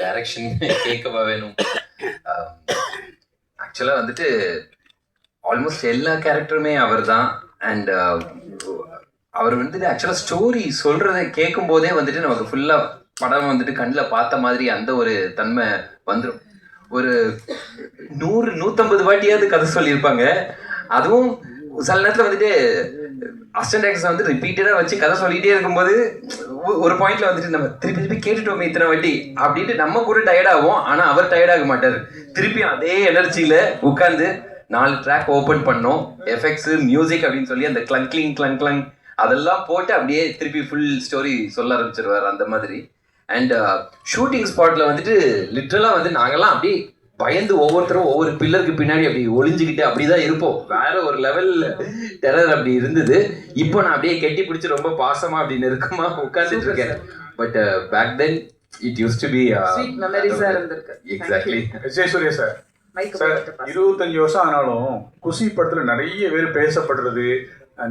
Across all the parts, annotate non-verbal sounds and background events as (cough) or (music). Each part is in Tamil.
டைரக்ஷன் கேட்கவா வேணும். ஆக்சுவலாக வந்துட்டு ஆல்மோஸ்ட் எல்லா கேரக்டருமே அவர் தான் அண்ட் அவர் வந்துட்டு ஆக்சுவலாக ஸ்டோரி சொல்கிறத கேட்கும் போதே வந்துட்டு நமக்கு ஃபுல்லாக படம் வந்துட்டு கண்ணில் பார்த்த மாதிரி அந்த ஒரு தன்மை வந்துடும் ஒரு நூறு நூற்றம்பது வாட்டியாவது கதை சொல்லியிருப்பாங்க. அதுவும் சில நேரத்தில் வந்துட்டு அசிஸ்டன்ட் டேரக்டர்ஸ் வந்து ரிப்பீட்டடாக வச்சு கதை சொல்லிகிட்டே இருக்கும்போது ஒரு பாயிண்ட்ல வந்துட்டு நம்ம திருப்பி திருப்பி கேட்டுட்டோமே இத்தனை வாட்டி அப்படின்ட்டு நம்ம கூட டயர்ட் ஆகும் ஆனால் அவர் டயர்ட் ஆக மாட்டார். திருப்பி அதே எனர்ஜியில் உட்காந்து நாலு ட்ராக் ஓப்பன் பண்ணோம். எஃபெக்ட்ஸ் மியூசிக் அப்படின்னு சொல்லி அந்த கிளங் கிளிங் கிளங் கிளங் அதெல்லாம் போட்டு அப்படியே திருப்பி ஃபுல் ஸ்டோரி சொல்ல ஆரம்பிச்சிருவார் அந்த மாதிரி. அண்ட் ஷூட்டிங் ஸ்பாட்ல வந்துட்டு லிட்ரலாக வந்து நாங்கெல்லாம் அப்படியே பயந்து ஒவ்வொருத்தரும் ஒவ்வொரு பில்லருக்கு பின்னாடி அப்படி ஒளிஞ்சுக்கிட்டு அப்படிதான் இருப்போம். வேற ஒரு லெவல்ல டெரர் அப்படி இருந்தது. இப்போ நான் அப்படியே கெட்டி பிடிச்சி ரொம்ப பாசமா அப்படி நெருக்கமா உட்கார்ந்துட்டு இருக்கேன். But back then it used to be sweet மெமரிஸா இருந்திருக்கு. Exactly Vijayasurya sir sir. இருபத்தஞ்சு வருஷம் ஆனாலும் குஷி படத்துல நிறைய பேர் பேசப்படுறது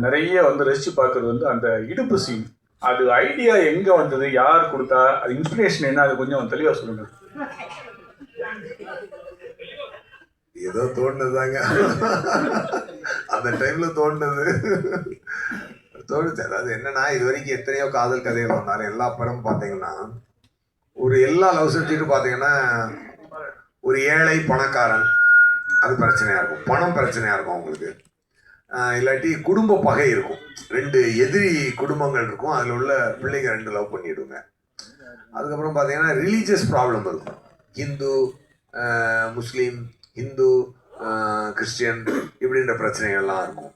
நிறைய வந்து ரசிச்சு பார்க்கறது வந்து அந்த இடுப்பு சீன் அது ஐடியா எங்க வந்தது? யார் கொடுத்தா? அது இன்ஸ்பிரேஷன் என்ன? அது கொஞ்சம் தெளிவா சொல்லுங்க. ஏதோ தோணுதாங்க அந்த டைம்ல தோணுது தோணுச்சு. அதாவது என்னன்னா இது வரைக்கும் எத்தனையோ காதல் கதைகள் வந்தாலும் எல்லா படமும் பார்த்தீங்கன்னா ஒரு எல்லா லவ் சப்ஜெக்ட்டும் பார்த்தீங்கன்னா ஒரு ஏழை பணக்காரன் அது பிரச்சனையா இருக்கும். பணம் பிரச்சனையா இருக்கும் அவங்களுக்கு. இல்லாட்டி குடும்ப பகை இருக்கும். ரெண்டு எதிரி குடும்பங்கள் இருக்கும். அதில் உள்ள பிள்ளைங்க ரெண்டு லவ் பண்ணிடுங்க. அதுக்கப்புறம் பார்த்தீங்கன்னா ரிலீஜியஸ் ப்ராப்ளம் இருக்கும். ஹிந்து முஸ்லீம் ஹிந்து கிறிஸ்டியன் இப்படின்ற பிரச்சனைகள்லாம் இருக்கும்.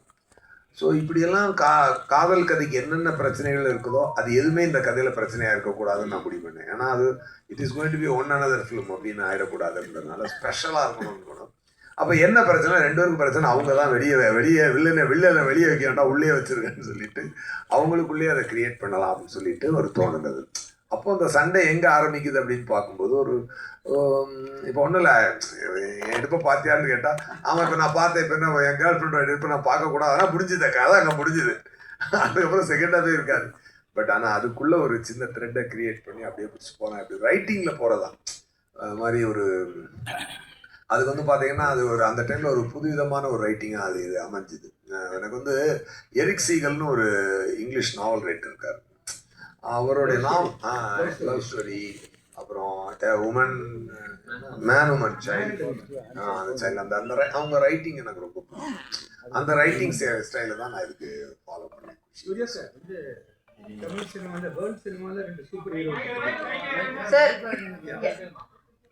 ஸோ இப்படியெல்லாம் கா காதல் கதைக்கு என்னென்ன பிரச்சனைகள் இருக்குதோ அது எதுவுமே இந்த கதையில் பிரச்சனையாக இருக்கக்கூடாதுன்னு நான் முடிவு பண்ணேன். ஏன்னா அது it is going to be one another film அப்படின்னு ஆகிடக்கூடாதுன்றதுனால ஸ்பெஷலாக இருக்கணும்னு போனோம் அப்போ என்ன பிரச்சனை? ரெண்டு பேருக்கும் பிரச்சனை. அவங்க தான் வெளியே வெளியே வில்லனை வில்லனை வெளியே வைக்க வேண்டாம் உள்ளே வச்சிருக்கேன்னு சொல்லிட்டு அவங்களுக்குள்ளேயே அதை கிரியேட் பண்ணலாம் அப்படின்னு சொல்லிட்டு ஒரு தோணுனது அப்போ அந்த சண்டை எங்கே ஆரம்பிக்குது அப்படின்னு பார்க்கும்போது ஒரு இப்போ ஒன்றும் இல்லை. என் எடுப்பை பார்த்தியான்னு கேட்டால் ஆமாம் இப்போ நான் பார்த்தேன் இப்போ என்ன என் கேர்ள் ஃப்ரெண்டோட எடுப்பை நான் பார்க்கக்கூடாது ஆனால் முடிஞ்சுது கதை அங்கே முடிஞ்சுது. அதுக்கப்புறம் செகண்டாகவே இருக்காது. பட் ஆனால் அதுக்குள்ளே ஒரு சின்ன த்ரெட்டை க்ரியேட் பண்ணி அப்படியே பிடிச்சி போனேன் அப்படி ரைட்டிங்கில் போகிறதான் அது மாதிரி ஒரு அதுக்கு வந்து பார்த்தீங்கன்னா அது ஒரு அந்த டைமில் ஒரு புதுவிதமான ஒரு ரைட்டிங்காக அது இது அமைஞ்சுது. எனக்கு வந்து எரிக் சீகல்னு ஒரு இங்கிலீஷ் நாவல் ரைட்டர் இருக்கார். அவருடைய நாம் லவ் ஸ்டோரி அப்புறம் உமன் மேன் உமன் சைல்டு அந்த சைல்டு அந்த அந்த அவங்க ரைட்டிங் எனக்கு ரொம்ப பிடிக்கும். அந்த ரைட்டிங் ஸ்டைலில் தான் நான் இதுக்கு ஃபாலோ பண்ணேன். சூர்யா சார் வந்து தமிழ் சினிமால வேர்ல்ட் சினிமால ரெண்டு சூப்பர் ஹீரோ சார்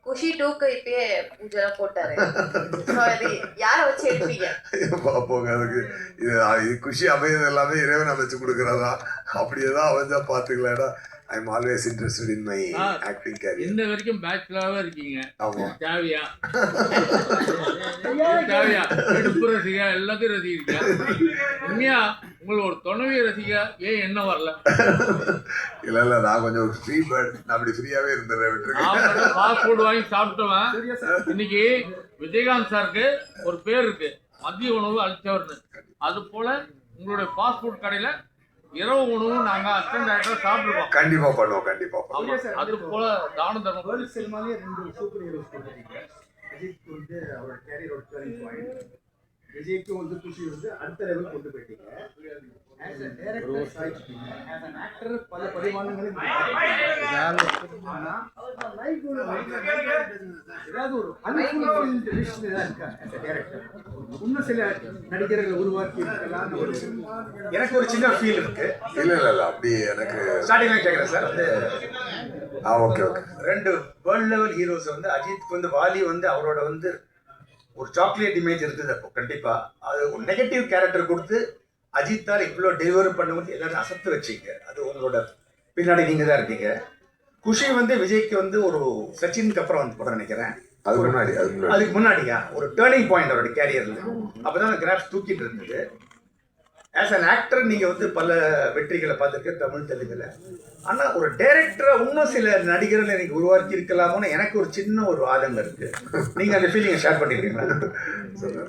குஷி டூக்கு இப்பயே பூஜை போட்டாரு. யார வச்சு எடுப்பீங்க? பாப்போங்க அதுக்கு இது குஷி அமையது எல்லாமே இறைவன் அமைச்சு கொடுக்கறதா? அப்படியே தான் அமைஞ்சா பார்த்துக்கலாடா I am always interested in my. Acting career இந்த வரைக்கும் பேச்சுலராகவே இருக்கீங்க. ஆமாம் தேவையா? தேவையா? எடுப்பு ரசிகா எல்லாத்தையும் ரசிக்கிறீங்க. உண்மையா? உங்களை ஒரு துணைவிய ரசிகா ஏன் என்ன வரல? இல்லை இல்லை நான் கொஞ்சம் ஃப்ரீ பேர்ட் நான் அப்படி ஃப்ரீயாகவே இருந்தேன் விட்டுருக்கேன் ஃபாஸ்ட் ஃபுட் வாங்கி சாப்பிட்டவன். இன்னைக்கு விஜயகாந்த் சாருக்கு ஒரு பேர் இருக்கு. மதிய உணவு அளிச்சவர்னு அது போல உங்களுடைய ஃபாஸ்ட் ஃபுட் கடையில இரவு உணவு நாங்க அசிஸ்டன்ட் டேரக்டர் சாப்பிட்டுருக்கோம் கண்டிப்பாக பண்ணுவோம் கண்டிப்பாக பண்ணுவோம். அது போல தான தர்மம். வேர்ல்ட் சினிமாலே ரெண்டு சூப்பர் ஹீரோஸ் போட்டிருக்கீங்க அஜித் வந்து அவரோட கேரியரோட டர்னிங் பாயிண்ட் விஜய்க்கு வந்து குஷி வந்து அடுத்த லெவல் கொண்டு போயிட்டீங்க. As a director, as an actor, பல பரிமாணங்களை நீங்க பார்த்திருக்கீங்க. ஆனா, ஒரு ஏதாவது ஒரு unfulfilled wish ஏதாவது இருக்கா as a director? இன்னும் சில நடிகர்களை உருவாக்கி எனக்கு ஒரு சின்ன ஃபீல் இருக்கு. இல்லை இல்லை இல்லை அப்படி எனக்கு ஸ்டார்டிங்ல கேட்குறேன் சார். வந்து ஆ ஓகே ஓகே. ரெண்டு வேர்ல்ட் லெவல் ஹீரோஸ் வந்து அஜித் வந்து வாலி வந்து அவரோட வந்து ஒரு சாக்லேட் இமேஜ் இருந்தது அப்போ கண்டிப்பா. அது ஒரு நெகட்டிவ் கேரக்டர் கொடுத்து அஜித்தால் இவ்வளோ டெலிவரி பண்ணும்போது எல்லாரும் அசத்து வச்சீங்க. அது உங்களோட பின்னாடி நீங்க தான் இருக்கீங்க குஷி வந்து விஜய்க்கு வந்து ஒரு சச்சினுக்கு அப்புறம் வந்து படம் நினைக்கிறேன் அதுக்கு முன்னாடி அதுக்கு முன்னாடி. அதுக்கு முன்னாடியா? ஒரு டேர்னிங் பாயிண்ட் அவரோட கேரியர்ல அப்பதான் அந்த கிராஃப்ட் தூக்கிட்டு இருந்தது. ஆஸ் an ஆக்டர் நீங்க வந்து பல வெற்றிகளை பார்த்துருக்க தமிழ் தெலுங்குல. ஆனா ஒரு டைரக்டரா இன்னும் சில நடிகர்களை நீங்க உருவாக்கி இருக்கலாமோன்னு எனக்கு ஒரு சின்ன ஒரு ஆதங்கம் இருக்கு. நீங்க அந்த ஃபீலிங்கை ஷேர் பண்ணிக்கிறீங்களா?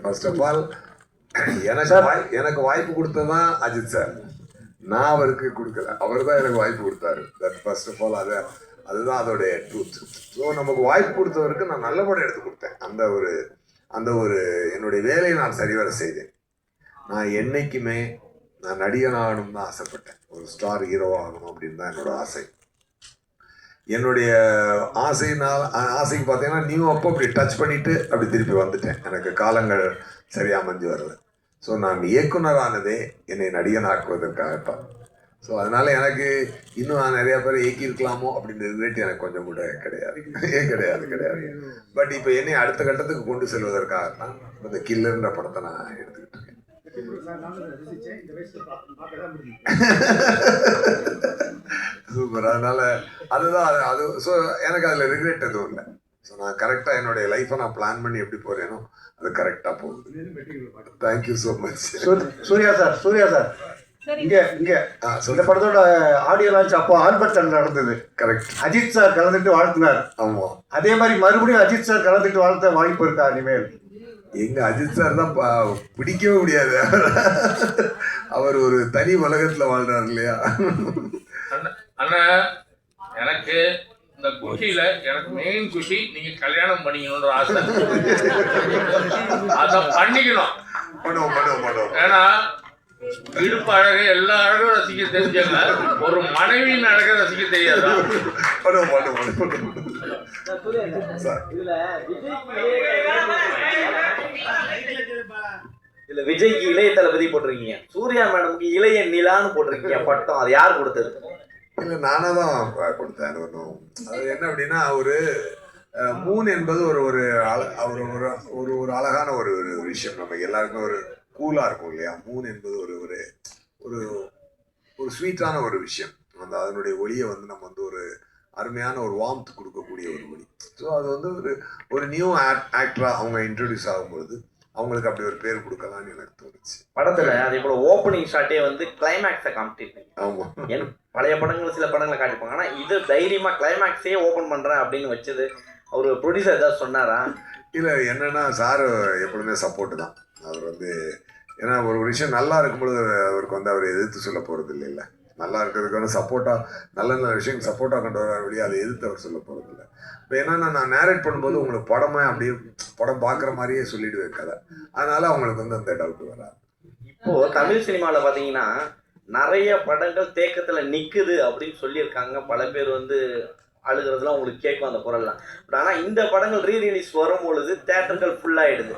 ஃபர்ஸ்ட் ஆஃப் ஆல் எனக்கு வாய் எனக்கு வாய்ப்பு கொடுத்ததான் அஜித் சார் நான் அவருக்கு கொடுக்கல. அவர் தான் எனக்கு வாய்ப்பு கொடுத்தாரு. தட் ஃபர்ஸ்ட் ஆஃப் ஆல் அதை அதுதான் அதோடைய ட்ரூத் ஸோ நமக்கு வாய்ப்பு கொடுத்தவருக்கு நான் நல்ல படம் எடுத்து கொடுத்தேன். அந்த ஒரு அந்த ஒரு என்னுடைய வேலையை நான் சரிவர செய்தேன். நான் என்னைக்குமே நான் நடிகன் ஆகணும்னு தான் ஆசைப்பட்டேன். ஒரு ஸ்டார் ஹீரோ ஆகணும் அப்படின்னு தான் என்னோட ஆசை. என்னுடைய ஆசைனால் ஆசைக்கு பார்த்தீங்கன்னா நியூ அப்போ அப்படி டச் பண்ணிவிட்டு அப்படி திருப்பி வந்துட்டேன். எனக்கு காலங்கள் சரியாக அமைஞ்சு வரல. ஸோ நான் இயக்குனரானதே என்னை நடிகனாக்குவதற்காகத்தான். ஸோ அதனால எனக்கு இன்னும் நான் நிறைய பேர் இயக்கியிருக்கலாமோ அப்படின்ற ரிலேட் எனக்கு கொஞ்சம் கூட கிடையாது. ஏன் கிடையாது கிடையாது. பட் இப்போ என்னை அடுத்த கட்டத்துக்கு கொண்டு செல்வதற்காக தான் இந்த கில்லர்ன்ற படத்தை நான் எடுத்துக்கிட்டு இருக்கேன். சூப்பர் அதனால அதுதான் அது அது ஸோ எனக்கு அதில் ரிக்ரெட் எதுவும் இல்லை. ஸோ நான் கரெக்டாக என்னுடைய லைஃப்பை நான் பிளான் பண்ணி எப்படி போகிறேனோ அது கரெக்டாக போகுது. Thank you so much Surya sir Surya sir. இங்க இங்க. இந்த படத்தோட ஆடியோ லான்ச் அப்போ ஆல்பர்ட் நடந்தது. கரெக்ட் அஜித் சார் கலந்துட்டு வாழ்த்தினார். ஆமாம் அதே மாதிரி மறுபடியும் அஜித் சார் கலந்துட்டு வாழ்த்த வாய்ப்பு இருக்கா இனிமேல்? எங்க அஜித் சார் தான் பிடிக்கவே முடியாது. அவர் ஒரு தனி உலகத்துல வாழ்றாரு இல்லையா? அண்ணா எனக்கு இந்த குஷியில எனக்கு மெயின் குஷி நீங்க கல்யாணம் பண்ணிக்கணும்ன்ற ஆசை. (laughs) அத பண்ணிக்கணும். பண்ணுவோம் பண்ணுவோம் பண்ணுவோம். ஏன்னா இடுப்பு அழகு எல்லா அழகும் ரசிக்க தெரிஞ்சவங்க ஒரு மனைவியின் அழகை ரசிக்க தெரியாதா? இதுல விஜய்க்கு இளைய தளபதி போட்டிருக்கீங்க. சூர்யா மேடம்க்கு இளைய நிலான்னு போட்டிருக்கீங்க. பட்டம் அது யார் கொடுத்தது? இல்ல நானா தான் கொடுத்தேன். அது ஒன்றும் அது என்ன அப்படின்னா ஒரு மூன் என்பது ஒரு ஒரு அழ- ஒரு ஒரு ஒரு ஒரு அழகான ஒரு ஒரு விஷயம். நம்ம எல்லாருக்கும் ஒரு கூலா இருக்கும் இல்லையா? மூன் என்பது ஒரு ஒரு ஒரு ஒரு ஸ்வீட்டான ஒரு விஷயம். அந்த அதனுடைய ஒளியை வந்து நம்ம வந்து ஒரு அருமையான ஒரு வார்ம்த் கொடுக்கக்கூடிய ஒரு ஒளி. ஸோ அது வந்து ஒரு ஒரு நியூ ஆக்டரா அவங்க இன்ட்ரடியூஸ் ஆகும்போது அவங்களுக்கு அப்படி ஒரு பேர் கொடுக்கலாம்னு எனக்கு தோணுச்சு. படத்துல அதே போல ஓப்பனிங் ஷாட்டே வந்து கிளைமேக்ஸை காமிச்சிருக்கீங்க. ஆமா. பழைய படங்கள் சில படங்களை காட்டிப்பாங்க ஆனா இது தைரியமா கிளைமேக்ஸே ஓபன் பண்றேன் அப்படின்னு வச்சது அவர் ப்ரொடியூசர் ஏதாவது சொன்னாரா? இல்லை என்னன்னா சார் எப்பொழுதுமே சப்போர்ட் தான். அவர் வந்து ஏன்னா ஒரு விஷயம் நல்லா இருக்கும்பொழுது அவருக்கு வந்து அவர் எதிர்த்து சொல்ல போகிறது இல்லை இல்லை நல்லா இருக்கிறதுக்கு வந்து சப்போர்ட்டாக நல்ல நல்ல விஷயம் சப்போர்ட்டாக கொண்டு வர வழியாக அதை எதிர்த்து அவர் சொல்ல போகிறது இல்லை. இப்போ என்னென்னா நான் நேரேட் பண்ணும்போது உங்களுக்கு படமே அப்படியே படம் பார்க்குற மாதிரியே சொல்லிடுவேன் கதை. அதனால் அவங்களுக்கு வந்து அந்த டவுட் வராது. இப்போ தமிழ் சினிமாவில் பார்த்தீங்கன்னா நிறைய படங்கள் தேக்கத்தில் நிற்குது அப்படின்னு சொல்லியிருக்காங்க. பல பேர் வந்து அழுகிறதுலாம் உங்களுக்கு கேட்கும் அந்த குரல்லாம். பட் ஆனால் இந்த படங்கள் ரீ ரிலீஸ் வரும் பொழுது தேட்டர்கள் ஃபுல்லாகிடுது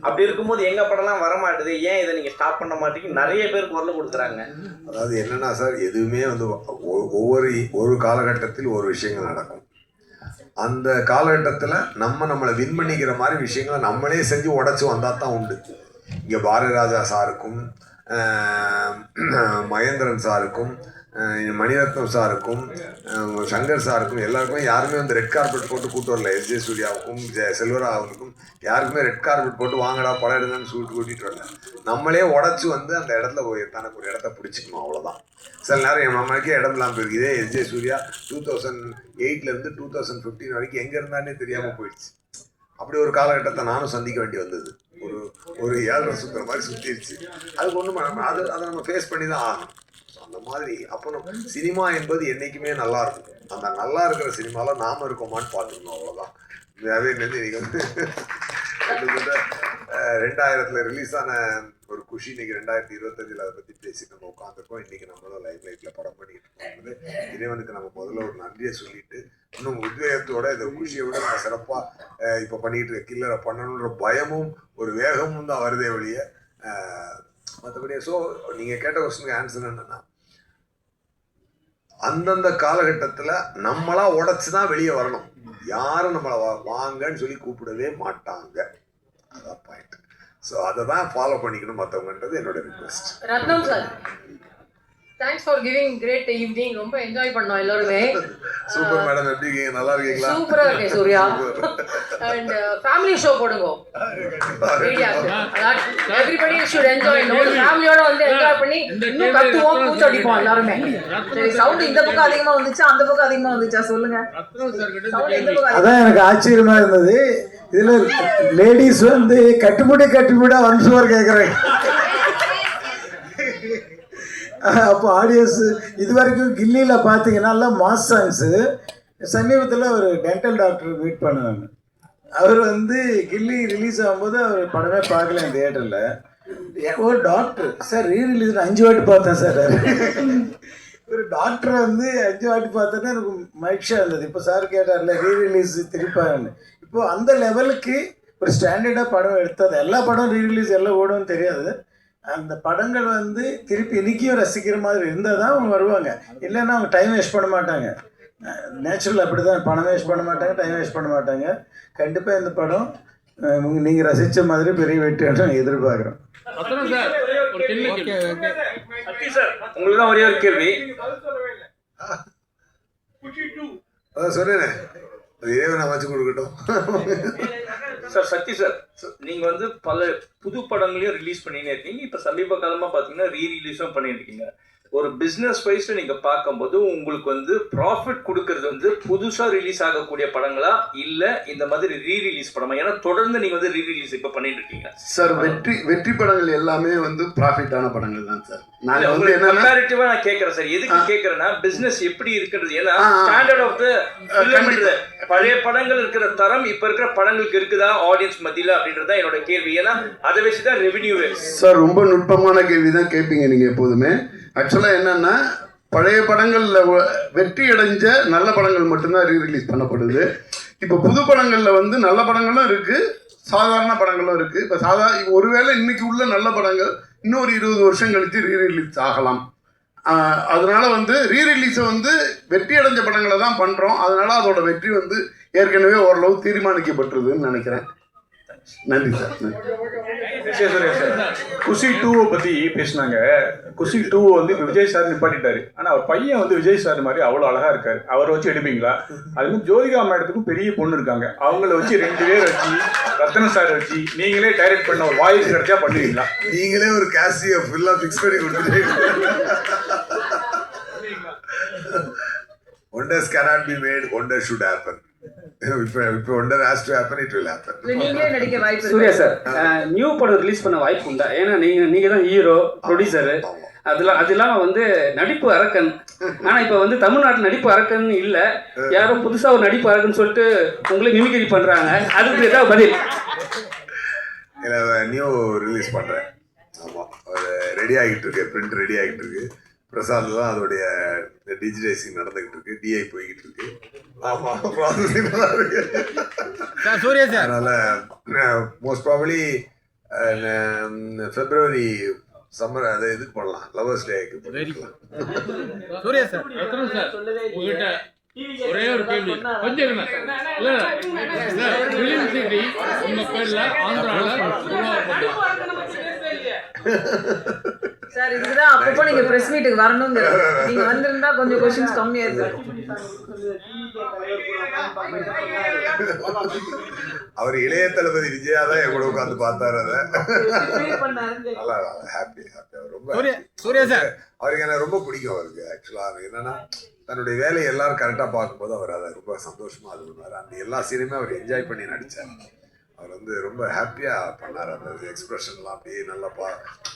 அப்படி இருக்கும்போது எங்கள் படம்லாம் வரமாட்டுது? ஏன் இதை நீங்கள் ஸ்டாப் பண்ண மாட்டீங்க நிறைய பேர் குரல் கொடுக்குறாங்க. அதாவது என்னென்னா சார் எதுவுமே வந்து ஒ- ஒவ்வொரு ஒரு காலகட்டத்தில் ஒரு விஷயங்கள் நடக்கும். அந்த காலகட்டத்தில் நம்ம நம்மளை வின் பண்ணிக்கிற மாதிரி விஷயங்களை நம்மளே செஞ்சு உடச்சி வந்தால் தான் உண்டு. இங்கே பாரதிராஜா சாருக்கும் மகேந்திரன் சாருக்கும் மணிரத்னம் சாருக்கும் சங்கர் சாருக்கும் எல்லாருக்குமே யாருமே வந்து ரெட் கார்பெட் போட்டு கூட்டு வரல. எஸ் ஜே சூர்யாவுக்கும் ஜெ- செல்வராகவனுக்கும் யாருக்குமே ரெட் கார்பெட் போட்டு வாங்கடா படம் எடுங்கன்னு சொல்லிட்டு கூட்டிகிட்டு வரல. நம்மளே உடச்சி வந்து அந்த இடத்துல போய் தனக்கு ஒரு இடத்த பிடிச்சிக்கணும் அவ்வளோதான் சில நேரம் என் மாமாக்கே இடம் இல்லாமல் போயிருக்கு இதே S J Surya two thousand எயிட்லேருந்து two thousand fifteen வரைக்கும் எங்கே இருந்தானே தெரியாமல் போயிடுச்சு. அப்படி ஒரு காலகட்டத்தை நானும் சந்திக்க வேண்டி வந்தது. ஒரு ஒரு ஏழரை சுற்றுற மாதிரி சுற்றிடுச்சு அதுக்கு ஒன்றும் அது அதை நம்ம ஃபேஸ் பண்ணி தான் ஆகணும். அந்த மாதிரி. அப்போ சினிமா என்பது என்றைக்குமே நல்லா இருக்கும். அந்த நல்லா இருக்கிற சினிமாவில் நாம இருக்கோமான்னு பார்த்துக்கணும் அவ்வளோதான் அதே நேரம் இன்னைக்கு வந்து கிட்டத்தட்ட அஹ், ரெண்டாயிரத்துல ரிலீஸ் ஆன ஒரு குஷி இன்னைக்கு ரெண்டாயிரத்தி இருபத்தஞ்சில் அதை பற்றி பேசி நம்ம உட்காந்துருக்கோம் இன்னைக்கு நம்மளும் லைஃப் லைஃப்பில் படம் பண்ணிட்டு இருக்கோம் இறைவனுக்கு நம்ம முதல்ல ஒரு நன்றியை சொல்லிட்டு இன்னும் உத்வேகத்தோட இந்த குஷியை விட நம்ம சிறப்பாக இப்போ பண்ணிட்டு இருக்க கில்லரை பண்ணணுன்ற பயமும் ஒரு வேகமும் தான் வருதே ஒழிய மற்றபடி ஸோ நீங்கள் கேட்ட கொஸ்டினுக்கு ஆன்சர் என்னன்னா அந்தந்த காலகட்டத்தில் நம்மளாக உடச்சி தான் வெளியே வரணும். யாரும் நம்மளை வாங்கன்னு சொல்லி கூப்பிடவே மாட்டாங்க. அதான் பாயிண்ட் ஸோ அதை தான் ஃபாலோ பண்ணிக்கணும் மற்றவங்கன்றது என்னோட request Ratnam sir. Thanks for giving great evening ரொம்ப என்ஜாய் பண்ணோம் எல்லாருமே. சூப்பர் மேடம் எப்படி இருக்கீங்க? நல்லா இருக்கீங்களா? சூப்பரா இருக்கேன் சூர்யா. அண்ட் ஃபேமிலி ஷோ போடுங்க. எவ்ரிபடி ஷுட் என்ஜாய் நோ ஃபேமிலியோட வந்து என்ஜாய் பண்ணி இன்னும் கத்துவோம் கூத்தடிப்போம் எல்லாருமே. சரி சவுண்ட் இந்த பக்கம் அதிகமா வந்துச்சா? அந்த பக்கம் அதிகமா வந்துச்சா? சொல்லுங்க. அதான் எனக்கு ஆச்சரியமா இருந்தது. இதுல லேடிஸ் வந்து கட்டுமுடி கட்டுமுடியா வம்சுவர் கேட்குறாங்க அப்போ ஆடியன்ஸ் இது வரைக்கும் கில்லியில் பார்த்தீங்கன்னா மாஸ் சாங்ஸு சமீபத்தில் ஒரு டென்டல் டாக்டர் மீட் பண்ணேன் அவர் வந்து கில்லி ரிலீஸ் ஆகும்போது அவர் படமே பார்க்கல என் தியேட்டரில் ஒரு டாக்டர் சார் ரீ ரிலீஸ் அஞ்சு வாட்டி பார்த்தேன் சார். ஒரு டாக்டர் வந்து அஞ்சு வாட்டி பார்த்தோன்னா எனக்கு மகிழ்ச்சியாக இருந்தது. இப்போ சார் கேட்டார்ல ரீ ரிலீஸ் திருப்பாருன்னு. இப்போ அந்த லெவலுக்கு ஒரு ஸ்டாண்டர்டாக படம் எடுத்தது. எல்லா படம் ரீ ரிலீஸ் எல்லாம் ஓடும்னு தெரியாது. அந்த படங்கள் வந்து திருப்பி இன்னைக்கும் ரசிக்கிற மாதிரி இருந்தால் தான் அவங்க வருவாங்க. இல்லைன்னா அவங்க டைம் வேஸ்ட் பண்ண மாட்டாங்க. நேச்சுரல் அப்படி தான் பணம் வேஸ்ட் பண்ண மாட்டாங்க டைம் வேஸ்ட் பண்ண மாட்டாங்க. கண்டிப்பாக இந்த படம் நீங்கள் ரசித்த மாதிரி பெரிய வெற்றி எதிர்பார்க்குறோம். ரத்னம் சார் ஒரு சின்ன கேள்வி. சக்தி சார் உங்களுக்கு தான் ஒரே ஒரு கேள்வி. அதான் சொன்னேனே அது இறைவன் அமைச்சு கொடுக்கட்டும். சார் சக்தி சார் நீங்க வந்து பல புது படங்களையும் ரிலீஸ் பண்ணினே இருக்கீங்க. இப்ப சமீப காலமா பாத்தீங்கன்னா ரீ ரிலீஸும் பண்ணிட்டு இருக்கீங்க. ஒரு பிசினஸ் வைஸ்ல நீங்க பார்க்கும்போது உங்களுக்கு வந்து ப்ராஃபிட் கொடுக்கறது வந்து புதுசா ரிலீஸ் ஆகக்கூடிய படங்களா? இல்ல இந்த மாதிரி ரீ ரிலீஸ் படமா? ஏன்னா தொடர்ந்து நீங்க வந்து ரீ ரிலீஸ் இப்ப பண்ணிட்டு இருக்கீங்க. சார் வெற்றி வெற்றி படங்கள் எல்லாமே வந்து ப்ராஃபிட்டான படங்கள் தான் சார் நாங்க வந்து கம்பேரிட்டிவா நான் கேக்குறேன் சார் எதுக்கு கேக்குறேன்னா பிசினஸ் எப்படி இருக்குன்றது ஏன்னா. Standard of the. பழைய படங்கள் இருக்கிற தரம் இப்ப இருக்கிற படங்களுக்கு இருக்குதா? ஆடியன்ஸ் மத்தியில அப்படின்றது தான் என்னோட கேள்வி. ஏன்னா அதை வச்சு தான் ரெவென்யூவே சார் ரொம்ப நுட்பமான கேள்வி தான் கேட்பீங்க நீங்க எப்போதுமே. ஆக்சுவலாக என்னன்னா பழைய படங்களில் வெற்றி அடைஞ்ச நல்ல படங்கள் மட்டும்தான் ரீ ரிலீஸ் பண்ணப்படுது. இப்போ புது படங்களில் வந்து நல்ல படங்களும் இருக்கு சாதாரண படங்களும் இருக்கு. இப்போ சாதா ஒருவேளை இன்னைக்கு உள்ள நல்ல படங்கள் இன்னொரு இருபது வருஷம் கழித்து ரீ ரிலீஸ் ஆகலாம். அதனால வந்து ரீ ரிலீஸை வந்து வெற்றி அடைஞ்ச படங்களை தான் பண்ணுறோம் அதனால அதோட வெற்றி வந்து ஏற்கனவே ஓரளவு தீர்மானிக்கப்பட்டிருதுன்னு நினைக்கிறேன். நன்றி சார் நன்றி. விஜயசூர்யா சார் குஷி டூவை பற்றி பேசினாங்க. குஷி டூ வந்து இப்போ விஜய் சார் நிப்பாட்டிட்டாரு. ஆனால் அவர் பையன் வந்து விஜய் சார் மாதிரி அவ்வளோ அழகாக இருக்காரு. அவரை வச்சு எடுப்பீங்களா? அது மாதிரி ஜோதிகா மேடத்துக்கும் பெரிய பொண்ணு இருக்காங்க. அவங்கள வச்சு ரெண்டு பேர் வச்சு ரத்தன சார் வச்சு நீங்களே டைரக்ட் பண்ண ஒரு வாய்ஸ் கிடைச்சா பண்ணுவீங்களா? நீங்களே ஒரு கேசியை ஃபுல்லா ஃபிக்ஸ் பண்ணி கொடுத்துட்டீங்க. (laughs) Wonders cannot be made wonder should happen. இப்போ நடிக்க வாய்ப்பு இருக்கு. சூர்யா சார் நியூ படம் ரிலீஸ் பண்ண வாய்ப்பு உண்டா? ஏன்னா நீங்க நீங்க தான் ஹீரோ ப்ரொடியூசர் அதெல்லாம் அது இல்லாம வந்து நடிப்பு அரக்கன். ஆனா இப்ப வந்து தமிழ்நாட்டு நடிப்பு அரக்கன் இல்ல. யாரோ புதுசா ஒரு நடிப்பு அரக்கன் சொல்லிட்டு உங்களை மிமிக்ரி பண்றாங்க. அதுக்கு ஏதாவது பதில். நியூ ரிலீஸ் பண்ணுறேன் ஆமாம் ரெடி ஆகிட்டு இருக்கு பிரிண்ட் ரெடி ஆகிட்டு இருக்கு. பிரசாத் தான் அதோடைய டிஜிடைசிங் நடந்துகிட்டு இருக்கு டிஐ போய்கிட்டு இருக்கு ஆமாம் ப்ராசஸிங் தான் இருக்கு சூர்யா சார் அதனால மோஸ்ட் ப்ராபலி பிப்ரவரி சம்மர் அதை இதுக்கு பண்ணலாம் லவர்ஸ் டேக்கு சூர்யா சார் உங்ககிட்ட ஒரே ஒரு கேள்வி கொஞ்சம் இருங்க இல்ல சார் ஃபிலிம் சிட்டி உங்க பேர்ல ஆந்திரால உருவாக்கப்பட்டது சார் இதுதான் அப்பப்போ நீங்க பிரஸ் மீட்டுக்கு வரணுங்க நீங்க வந்திருந்தா கொஞ்சம் கொஸ்டின்ஸ் கம்மியா இருக்கும் அவர் இளைய தளபதி விஜயா தான் என் கூட உட்காந்து பார்த்தாரு அதை. நல்லா ஹாப்பி ஹாப்பி அவர் ரொம்ப சூர்யா சூர்யா சார். அவருக்கு என்ன ரொம்ப பிடிக்கும் அவருக்கு ஆக்சுவலாக என்னன்னா தன்னுடைய வேலையை எல்லாரும் கரெக்டாக பார்க்கும்போது அவர் அதை ரொம்ப சந்தோஷமா அது பண்ணுவார். அந்த எல்லா சீனுமே அவர் என்ஜாய் பண்ணி நடிச்சார். அவர் வந்து ரொம்ப ஹாப்பியாக பண்ணார். அந்த எக்ஸ்பிரஷன்லாம் அப்படியே நல்லா பா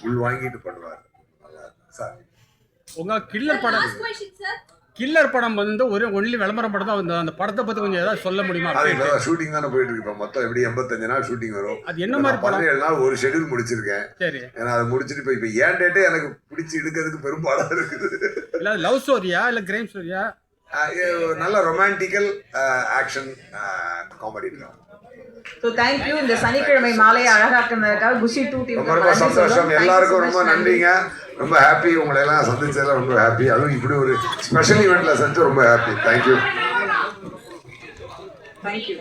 உள் வாங்கிட்டு பண்ணுவார். நல்லா சார். உங்க கில்லர் படம் கில்லர் படம் வந்து ஒரு ஒன்லி விளம்பரம் படம் தான் வந்து அந்த படத்தை பத்தி கொஞ்சம் ஏதாவது சொல்ல முடியுமா? ஷூட்டிங் தானே போயிட்டு இருக்கு. இப்போ மொத்தம் எப்படி எண்பத்தஞ்சு நாள் ஷூட்டிங் வரும்? அது என்ன மாதிரி பதினேழு நாள் ஒரு ஷெட்யூல் முடிச்சிருக்கேன். சரி. ஏன்னா அதை முடிச்சுட்டு இப்போ இப்போ ஏன் டேட்டே எனக்கு பிடிச்சி எடுக்கிறதுக்கு பெரும்பாலாக இருக்குது. இல்ல லவ் ஸ்டோரியா இல்ல கிரைம் ஸ்டோரியா நல்ல ரொமான்டிக்கல் ஆக்ஷன் காமெடி இருக்கும் ஸோ தேங்க்யூ இந்த சனிக்கிழமை மாலையை அழகாக்குனதுக்காக குஷி டூ டீம் ரொம்ப ரொம்ப சந்தோஷம். எல்லாருக்கும் ரொம்ப நன்றிங்க. ரொம்ப ஹாப்பி உங்களை எல்லாம் சந்திச்சதுல ரொம்ப ஹாப்பி அதுவும் இப்படி ஒரு ஸ்பெஷல் ஈவெண்ட்ல செஞ்சு ரொம்ப ஹாப்பி தேங்க்யூ தேங்க்யூ